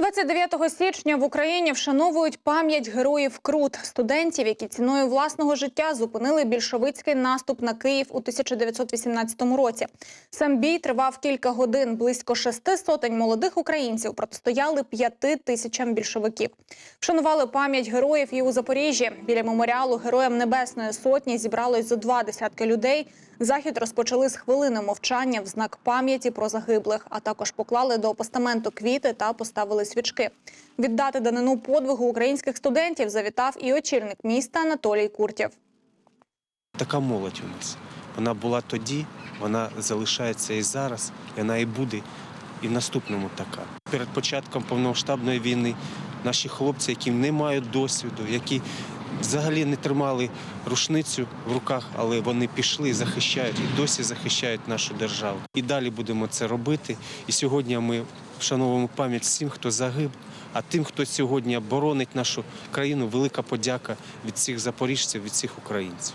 29 січня в Україні вшановують пам'ять героїв Крут, студентів, які ціною власного життя зупинили більшовицький наступ на Київ у 1918 році. Сам бій тривав кілька годин. Близько шести сотень молодих українців протистояли п'яти тисячам більшовиків. Вшанували пам'ять героїв і у Запоріжжі. Біля меморіалу Героям Небесної Сотні зібралось зо два десятки людей. Захід розпочали з хвилини мовчання в знак пам'яті про загиблих, а також поклали до постаменту квіти та поставили свічки. Віддати данину подвигу українських студентів завітав і очільник міста Анатолій Куртєв. Така молодь у нас. Вона була тоді, вона залишається і зараз, і вона і буде, і в наступному така. Перед початком повномасштабної війни наші хлопці, які не мають досвіду, які взагалі не тримали рушницю в руках, але вони пішли, захищають і досі захищають нашу державу. І далі будемо це робити. І сьогодні ми вшановуємо пам'ять всім, хто загиб. А тим, хто сьогодні боронить нашу країну, велика подяка від всіх запоріжців, від всіх українців.